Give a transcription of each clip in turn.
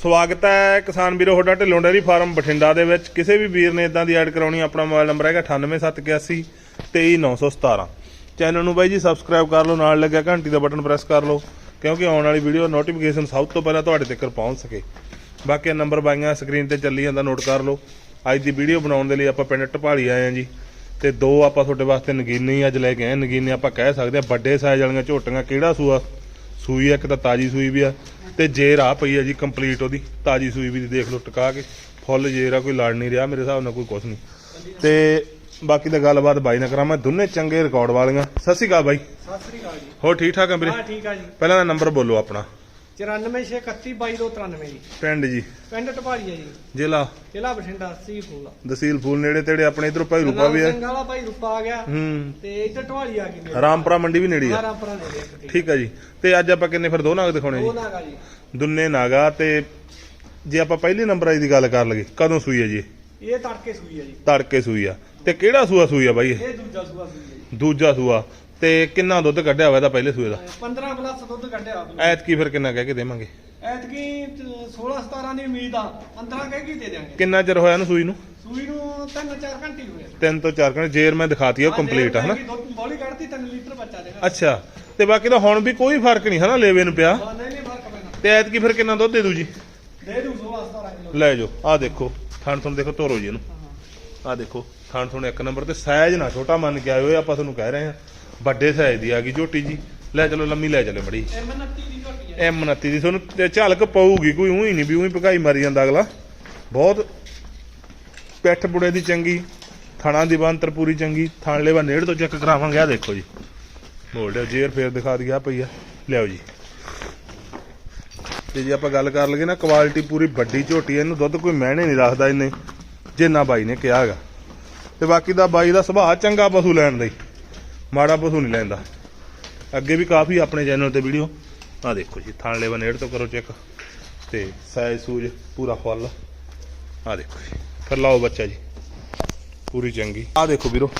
ਸਵਾਗਤ ਹੈ ਕਿਸਾਨ ਵੀਰੋ, ਤੁਹਾਡਾ ਢਿੱਲੋਂ ਡੇਅਰੀ ਫਾਰਮ ਬਠਿੰਡਾ ਦੇ ਵਿੱਚ। ਕਿਸੇ ਵੀ ਵੀਰ ਨੇ ਇਦਾਂ ਦੀ ਐਡ ਕਰਾਉਣੀ, ਆਪਣਾ ਮੋਬਾਈਲ ਨੰਬਰ ਹੈਗਾ 98781 23917 ਚੈਨਲ ਨੂੰ ਬਾਈ ਜੀ ਸਬਸਕ੍ਰਾਈਬ ਕਰ ਲਓ, ਨਾਲ ਲੱਗਿਆ ਘੰਟੀ ਦਾ ਬਟਨ ਪ੍ਰੈਸ ਕਰ ਲਓ, ਕਿਉਂਕਿ ਆਉਣ ਵਾਲੀ ਵੀਡੀਓ ਨੋਟੀਫਿਕੇਸ਼ਨ ਸਭ ਤੋਂ ਪਹਿਲਾਂ ਤੁਹਾਡੇ ਤੱਕ ਪਹੁੰਚ ਸਕੇ। ਬਾਕੀ ਨੰਬਰ ਬਾਈਆਂ ਸਕਰੀਨ ਤੇ ਚੱਲੀ ਜਾਂਦਾ ਨੋਟ ਕਰ ਲਓ। ਅੱਜ ਦੀ ਵੀਡੀਓ ਬਣਾਉਣ ਦੇ ਲਈ ਆਪਾਂ ਪਿੰਡ ਢਪਾਲੀ ਆਏ ਹਾਂ ਜੀ, ਤੇ ਦੋ ਆਪਾਂ ਤੁਹਾਡੇ ਵਾਸਤੇ ਨਗੀਨੇ ਅੱਜ ਲੈ ਕੇ ਆਏ। ਨਗੀਨੇ ਆਪਾਂ ਕਹਿ ਸਕਦੇ ਆ ਵੱਡੇ ਸਾਈਜ਼ ਵਾਲੀਆਂ ਝੋਟੀਆਂ, ਕਿਹੜਾ ਸੂਆ? ਸੂਈ ਆ, ਇੱਕ ਤਾਂ ਤਾਜੀ ਸੂਈ ਵੀ ਆ ਤੇ ਜੇਰ ਆ ਪਈ ਆ ਜੀ ਕੰਪਲੀਟ ਉਹਦੀ ਤਾਜੀ ਸੂਈ ਵੀ ਦੇਖ ਲਓ ਟਿਕਾ ਕੇ ਫੁੱਲ ਜੇਰ ਆ ਕੋਈ ਲੜ ਨਹੀਂ ਰਿਹਾ ਮੇਰੇ ਹਿਸਾਬ ਨਾਲ ਕੋਈ ਕੁਛ ਨਹੀਂ। ਤੇ ਬਾਕੀ ਤਾਂ ਗੱਲਬਾਤ ਬਾਈ ਨਾਲ ਕਰਾਂ ਮੈਂ ਦੋਨੇ ਚੰਗੇ ਰਿਕਾਰਡ ਵਾਲੀਆਂ। ਸਤਿ ਸ਼੍ਰੀ ਅਕਾਲ ਬਾਈ। ਸਤਿ ਸ੍ਰੀ ਅਕਾਲ ਜੀ। ਹੋਰ ਠੀਕ ਠਾਕ ਆ ਵੀਰੇ? ਹਾਂ ਠੀਕ ਆ ਜੀ। ਪਹਿਲਾਂ ਦਾ ਨੰਬਰ ਬੋਲੋ ਆਪਣਾ। 9461322393 ਜੀ। ਪਿੰਡ ਜੀ। ਪਿੰਡ ਟਪਾੜੀ ਆ ਜੀ। ਜ਼ਿਲ੍ਹਾ। ਜ਼ਿਲ੍ਹਾ ਬਠਿੰਡਾ ਸੀ ਫੂਲ। ਦਸੀਲ ਫੂਲ ਨੇੜੇ ਤੇੜੇ ਆਪਣੇ ਇਧਰੋਂ ਭਾਈ ਰੂਪਾ ਵੀ ਹੈ। ਸਿੰਘ ਵਾਲਾ ਭਾਈ ਰੂਪਾ ਆ ਗਿਆ। ਹੂੰ। ਤੇ ਇੱਧਰ ਟਵਾਲੀ ਆ ਗਈ ਮੇਰੇ। ਰਾਮਪੁਰਾ ਮੰਡੀ ਵੀ ਨੇੜੇ ਆ। ਠੀਕ ਆ ਜੀ। ਤੇ ਅੱਜ ਆਪਾਂ ਕਿੰਨੇ ਫਿਰ ਦੋ ਨਾਗ ਦਿਖਾਉਣੇ ਜੀ? ਨਾਗਾ ਜੀ। ਦੁੰਨੇ ਨਾਗਾ ਤੇ ਜੇ ਆਪਾਂ ਪਹਿਲੇ ਨੰਬਰ ਆਈ ਦੀ ਗੱਲ ਕਰ ਲਈਏ ਕਦੋਂ ਸੂਈ ਹੈ ਜੀ? ਇਹ? ਤੜਕੇ ਸੂਈ ਆ ਜੀ। ਤੜਕੇ ਸੂਈ ਆ। ਤੇ ਕਿਹੜਾ ਸੂਆ ਸੂਈ ਆ ਬਾਈ ਇਹ? ਦੂਜਾ ਸੂਆ ਸੂਈ ਆ ਜੀ। ਦੂਜਾ ਸੂਆ। ਤੇ ਕਿੰਨਾ ਦੁੱਧ ਕੱਢਿਆ ਹੋਇਆ ਇਹਦਾ ਪਹਿਲੇ ਸੂਏ ਦਾ? 15 ਪਲੱਸ ਦੁੱਧ ਕੱਢਿਆ ਆਪਨੇ ਐਤਕੀ ਫਿਰ ਕਿੰਨਾ ਕਹਿ ਕੇ ਦੇਵਾਂਗੇ? ਐਤਕੀ 16 17 ਦੀ ਉਮੀਦ ਆ 15 ਕਹਿ ਕੇ ਦੇ ਦਿਆਂਗੇ। ਕਿੰਨਾ ਚਿਰ ਹੋਇਆ ਇਹਨੂੰ ਸੂਈ ਨੂੰ? ਸੂਈ ਨੂੰ 3-4 ਘੰਟੇ ਹੀ ਹੋਏ ਤਿੰਨ ਤੋਂ ਚਾਰ ਘੰਟੇ ਜੇਰ ਮੈਂ ਦਿਖਾਤੀ ਆ ਕੰਪਲੀਟ ਆ ਹਨਾ? ਬੋਲੀ ਕੱਢਤੀ 3 ਲੀਟਰ ਬੱਚਾ ਦੇਗਾ ਅੱਛਾ ਤੇ ਬਾਕੀ ਤਾਂ ਹੁਣ ਵੀ ਕੋਈ ਫ਼ਰਕ ਨਹੀਂ ਹਨਾ ਲੇਵੇ ਨੂੰ ਪਿਆ? ਹਾਂ ਨਹੀਂ ਨਹੀਂ ਫ਼ਰਕ ਪੈਣਾ। ਤੇ ਐਤਕੀ ਫਿਰ ਕਿੰਨਾ ਦੁੱਧ ਦੇ ਦੂ ਜੀ? ਦੇ ਦੂ 16 17 ਕਿਲੋ। ਲੈ ਜਾਓ ਆ ਦੇਖੋ ਥਣ ਥਣ ਦੇਖੋ ਧੋਰੋ ਜੀ ਇਹਨੂੰ। ਆ ਦੇਖੋ ਥਣ ਥਣ ਇੱਕ ਨੰਬਰ ਤੇ ਸਾਈਜ਼ ਨਾ ਛੋਟਾ ਮੰਨ ਕੇ ਆਇਓ ਆਪਾਂ ਤੁਹਾਨੂੰ ਕਹਿ ਰਹੇ ਆ ਵੱਡੇ ਸਾਈਜ਼ ਦੀ ਆ ਗਈ ਝੋਟੀ ਜੀ। ਲੈ ਚਲੋ, ਲੰਮੀ ਲੈ ਚਲੋ ਬੜੀ ਐਮ 29 ਦੀ ਝੋਟੀ ਆ। ਐਮ 29 ਦੀ, ਤੁਹਾਨੂੰ ਤੇ ਝਲਕ ਪਊਗੀ, ਕੋਈ ਉਹੀ ਨਹੀਂ ਵੀ ਉਹੀ ਭਗਾਈ ਮਾਰੀ ਜਾਂਦਾ ਅਗਲਾ। ਬਹੁਤ ਪਿੱਠ ਬੁੜੇ ਦੀ ਚੰਗੀ, ਥਣਾ ਦੀ ਬੰਤਰ ਪੂਰੀ ਚੰਗੀ ਥਾਣਲੇ ਵਾ ਨੇੜ ਤੋਂ ਚੈੱਕ ਕਰਾਵਾਂਗੇ ਆ ਦੇਖੋ ਜੀ। ਮੋੜ ਲਿਓ, ਜੇਰ ਫੇਰ ਦਿਖਾ ਦਿਆ ਪਈ ਆ। ਲਿਆਓ ਜੀ। ਤੇ ਜੇ ਆਪਾਂ ਗੱਲ ਕਰ ਲਈਏ ਨਾ ਕੁਆਲਿਟੀ ਪੂਰੀ ਵੱਡੀ ਝੋਟੀ ਇਹਨੂੰ ਦੁੱਧ ਕੋਈ ਮਹਿਣੇ ਨਹੀਂ ਰੱਖਦਾ ਇਹਨੇ ਜਿੰਨਾ ਬਾਈ ਨੇ ਕਿਹਾ ਹੈਗਾ। ਤੇ ਬਾਕੀ ਦਾ ਬਾਈ ਦਾ ਸੁਭਾਅ ਚੰਗਾ ਪਸ਼ੂ ਲੈਣ ਦਾ ਹੀ। ਮਾੜਾ ਪਸ਼ੂ ਨਹੀਂ ਲੈਂਦਾ। ਅੱਗੇ ਵੀ ਕਾਫੀ ਆਪਣੇ ਚੈਨਲ ਤੇ ਵੀਡੀਓ ਆ ਦੇਖੋ ਜੀ ਥਾਣ ਲੈਵਾ ਨੇੜ ਤੋਂ ਕਰੋ ਚੈੱਕ ਤੇ ਸਾਈਜ਼ ਸੂਜ ਪੂਰਾ ਫੁੱਲ। ਆ ਦੇਖੋ ਜੀ ਫਿਰ ਲਾਓ ਬੱਚਾ ਜੀ। ਪੂਰੀ ਚੰਗੀ। ਆ ਦੇਖੋ ਵੀਰੋ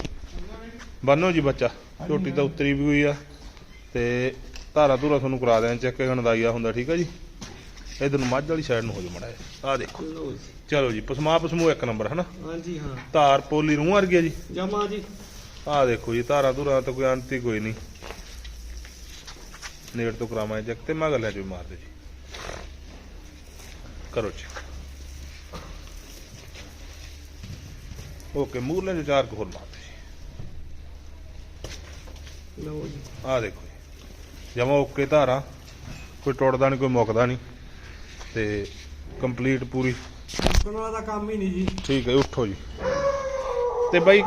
ਬੰਨੋ ਜੀ ਬੱਚਾ। ਝੋਟੀ ਤਾਂ ਉਤਰੀ ਵੀ ਹੋਈ ਆ। ਤੇ ਧਾਰਾ ਧੂਰਾ ਤੁਹਾਨੂੰ ਕਰਾ ਦਿਆਂ ਚੈੱਕ ਗਣਦਾਈਆ ਹੁੰਦਾ ਠੀਕ ਆ ਜੀ? ਇਧਰ ਨੂੰ ਮੱਝ ਵਾਲੀ ਸਾਈਡ ਨੂੰ ਹੋ ਜਾ ਮੜਾ ਆ ਦੇਖੋ। ਚਲੋ ਜੀ ਪਸਮਾ ਪਸਮੂ ਇੱਕ ਨੰਬਰ ਹਨਾ? ਹਾਂਜੀ ਹਾਂ। ਧਾਰ ਪੋਲੀ ਰੂਹ ਵਰਗੀ ਆ ਜੀ। ਜਮਾ ਜੀ। ਆ ਦੇਖੋ ਜੀ ਧਾਰਾ ਧੂਰਾ ਤਾਂ ਕੋਈ ਅੰਤ ਹੀ ਕੋਈ ਨਹੀਂ। ਨੇੜ ਤੋਂ ਕਰਾਵਾਂ ਚੈੱਕ ਤੇ ਮਗਰ ਲੈ ਜੋ ਮਾਰ ਦੇ ਜੀ। ਕਰੋ ਚੈੱਕ। ਓਕੇ ਮੂਰਲੇ ਜੋ ਚਾਰ ਕੁ ਹੋਰ ਮਾਰ ਦੇ ਜੀ। ਲਓ ਜੀ। ਆ ਦੇਖੋ ਜੀ। ਜਮਾ ਓਕੇ ਧਾਰਾ ਕੋਈ ਟੁੱਟਦਾ ਨਹੀਂ ਕੋਈ ਮੁੱਕਦਾ ਨਹੀਂ। ਤੇ ਕੰਪਲੀਟ ਪੂਰੀ। ਵਾਲਾ ਕੰਮ ਹੀ ਨਹੀਂ ਜੀ। ਠੀਕ ਹੈ ਉੱਠੋ ਜੀ। ਤੇ ਬਾਈ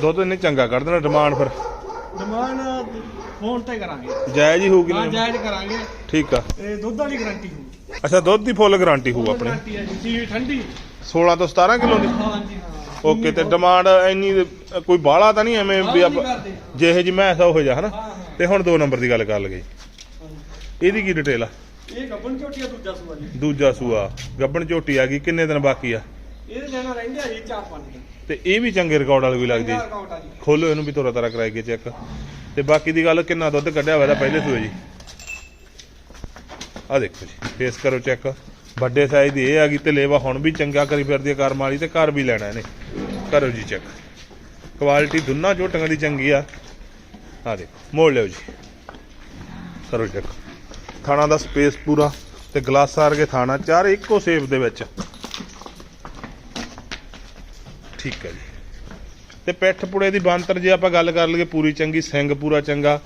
ਦੁੱਧ ਇਹਨੇ ਚੰਗਾ ਕੱਢ ਦੇਣਾ ਡਿਮਾਂਡ ਫਿਰ। ਡਿਮਾਂਡ ਫੋਨ ਤੇ ਕਰਾਂਗੇ। ਜਾਇਜ਼ ਹੀ ਹੋਊਗੀ ਹਾਂ ਨਾ। ਜਾਇਜ਼ ਕਰਾਂਗੇ। ਠੀਕ ਆ। ਤੇ ਦੁੱਧ ਵਾਲੀ ਗਾਰੰਟੀ ਹੋਊ। ਅੱਛਾ ਦੁੱਧ ਦੀ ਫੁੱਲ ਗਾਰੰਟੀ ਹੋਊ ਆਪਣੀ। ਗਾਰੰਟੀ ਹੈ ਜੀ ਚੀਜ਼ ਠੰਡੀ। 16 ਤੋਂ 17 ਕਿਲੋ ਦੀ? ਹਾਂਜੀ ਹਾਂ। ਓਕੇ ਤੇ ਡਿਮਾਂਡ ਇੰਨੀ ਕੋਈ ਬਾਹਲਾ ਤਾਂ ਨਹੀਂ ਐਵੇਂ ਵੀ ਆਪਾਂ ਜਿਹੇ ਜੀ ਮੈਂ ਐਸਾ ਹੋ ਜਾ ਹਨਾ? ਹਾਂ ਹਾਂ। ਤੇ ਹੁਣ ਦੋ ਨੰਬਰ ਦੀ ਗੱਲ ਕਰ ਲਗੇ। ਇਹਦੀ ਕੀ ਡਿਟੇਲ ਆ? ਇਹ ਗੱਬਨ ਝੋਟੀਆ ਦੂਜਾ ਸੂਆ ਜੀ। ਦੂਜਾ ਸੂਆ। ਗੱਬਣ ਝੋਟੀ ਆ ਗਈ ਕਿੰਨੇ ਦਿਨ ਬਾਕੀ ਆ? ਇਹਦੇ ਦੇਣਾ ਰਹਿੰਦੇ ਆ ਜੀ 4-5 ਦਿਨ। ਤੇ ਇਹ ਵੀ ਚੰਗੇ ਰਿਕਾਰਡ ਵਾਲੀ ਵੀ ਲੱਗਦੀ? ਚੰਗਾ ਰਿਕਾਰਡ ਆ ਜੀ। ਖੋਲੋ ਇਹਨੂੰ ਵੀ ਤੋਰਾ ਤਾਰਾ ਕਰਾਈ ਕੇ ਚੈੱਕ ਤੇ ਬਾਕੀ ਦੀ ਗੱਲ ਕਿੰਨਾ ਦੁੱਧ ਕੱਢਿਆ ਹੋਇਆ ਦਾ ਪਹਿਲੇ ਸੂਏ ਜੀ? ਆ ਦੇਖੋ ਜੀ ਫੇਸ ਕਰੋ ਚੈੱਕ ਵੱਡੇ ਸਾਈਜ਼ ਦੀ ਇਹ ਆ ਗਈ ਤੇ ਲੇਵਾ ਹੁਣ ਵੀ ਚੰਗਾ ਕਰੀ ਫਿਰਦੀ ਆ ਕਰਮ ਵਾਲੀ ਤੇ ਘਰ ਵੀ ਲੈਣਾ ਇਹਨੇ। ਕਰੋ ਜੀ ਚੈੱਕ ਕੁਆਲਿਟੀ ਦੋਨਾਂ ਝੋਟੀਆਂ ਦੀ ਚੰਗੀ ਆ। ਆ ਦੇਖੋ ਮੋੜ ਲਿਓ ਜੀ। ਕਰੋ ਚੈੱਕ ਥਾਣਾ ਦਾ ਸਪੇਸ ਪੂਰਾ ਤੇ ਗਲਾਸਾਂ ਵਰਗੇ ਥਾਣਾ ਚਾਰ ਇੱਕੋ ਸੇਫ ਦੇ ਵਿੱਚ। ਠੀਕ ਹੈ ਜੀ। ਤੇ ਪਿੱਠ ਪੁੜੇ ਦੀ ਬਾਂਤਰ ਜੇ ਆਪਾਂ ਗੱਲ ਕਰ ਲਈਏ ਪੂਰੀ ਚੰਗੀ ਸਿੰਘ ਪੂਰਾ ਚੰਗਾ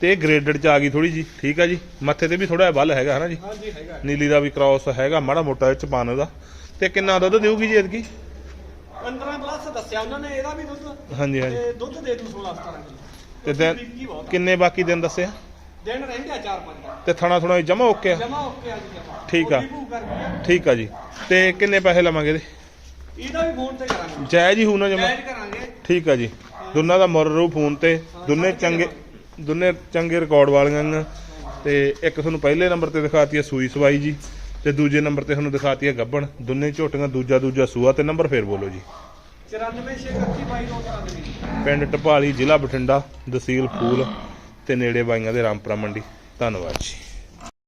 ਤੇ ਗ੍ਰੇਡਡ ਚ ਆ ਗਈ ਥੋੜੀ ਜੀ ਠੀਕ ਆ ਜੀ। ਮੱਥੇ ਤੇ ਵੀ ਥੋੜਾ ਜਿਹਾ ਵੱਲ ਹੈਗਾ ਹਨਾ ਜੀ? ਹਾਂਜੀ ਹੈਗਾ। ਨੀਲੀ ਦਾ ਵੀ ਕ੍ਰਾਸ ਹੈਗਾ ਮਾੜਾ ਮੋਟਾ ਚ ਪਾਣ ਉਹਦਾ ਤੇ ਕਿੰਨਾ ਦੁੱਧ ਦੇਊਗੀ ਜੀ ਇਹਦੀ 15 ਪਲੱਸ ਦੱਸਿਆ ਉਹਨਾਂ ਨੇ ਇਹਦਾ ਵੀ ਦੁੱਧ। ਹਾਂਜੀ ਹਾਂਜੀ। ਤੇ ਦੁੱਧ ਦੇ ਦੂ 16 17 ਕਿਲੋ। ਤੇ ਦਿਨ ਕੀ ਬਹੁਤ ਆ। ਕਿੰਨੇ ਬਾਕੀ ਦਿਨ ਦੱਸਿਆ? ਦਿਨ ਰਹਿੰਦੇ ਆ 4-5 ਦਿਨ। ਤੇ ਥਣਾ ਥੁਣਾ ਜਮਾ ਓਕੇ ਆ? ਜਮਾ ਓਕੇ ਆ ਜੀ ਜਮਾ ਠੀਕ ਆ। ਠੀਕ ਆ ਜੀ। ਤੇ ਕਿੰਨੇ ਪੈਸੇ ਲਵਾਂਗੇ ਇਹਦੇ? ਇਹਦਾ ਵੀ ਫੋਨ ਤੇ ਕਰਾਂਗੇ। ਜਾਇਜ਼ ਹੀ ਨਾ ਜਮਾ। ਜਾਇਜ਼ ਕਰਾਂਗੇ। ਠੀਕ ਆ ਜੀ। ਦੋਨਾਂ ਦਾ ਮੁਰ ਰੂ ਫੋਨ ਤੇ। ਦੋਨੇ ਚੰਗੇ ਦੋਨੇ ਚੰਗੇ ਰਿਕਾਰਡ ਵਾਲੀਆਂ ਨੇ। ਤੇ ਇੱਕ ਤੁਹਾਨੂੰ ਪਹਿਲੇ ਨੰਬਰ ਤੇ ਦਿਖਾਤੀ ਹੈ ਸੂਈ ਸਵਾਈ ਜੀ। ਤੇ ਦੂਜੇ ਨੰਬਰ ਤੇ ਤੁਹਾਨੂੰ ਦਿਖਾਤੀ ਹੈ ਗੱਬਣ। ਦੋਨੇ ਝੋਟੀਆਂ ਦੂਜਾ ਦੂਜਾ ਸੂਆ ਤੇ ਨੰਬਰ ਫੇਰ ਬੋਲੋ ਜੀ। 946122 ਦੇ ਵਿੱਚ ਪਿੰਡ ਟਪਾਲੀ ਜ਼ਿਲ੍ਹਾ ਬਠਿੰਡਾ ਤਹਿਸੀਲ ਫੂਲ ਤੇ ਨੇੜੇ ਬਾਈਆਂ ਦੇ ਰਾਮਪੁਰਾ ਮੰਡੀ। ਧੰਨਵਾਦ ਜੀ।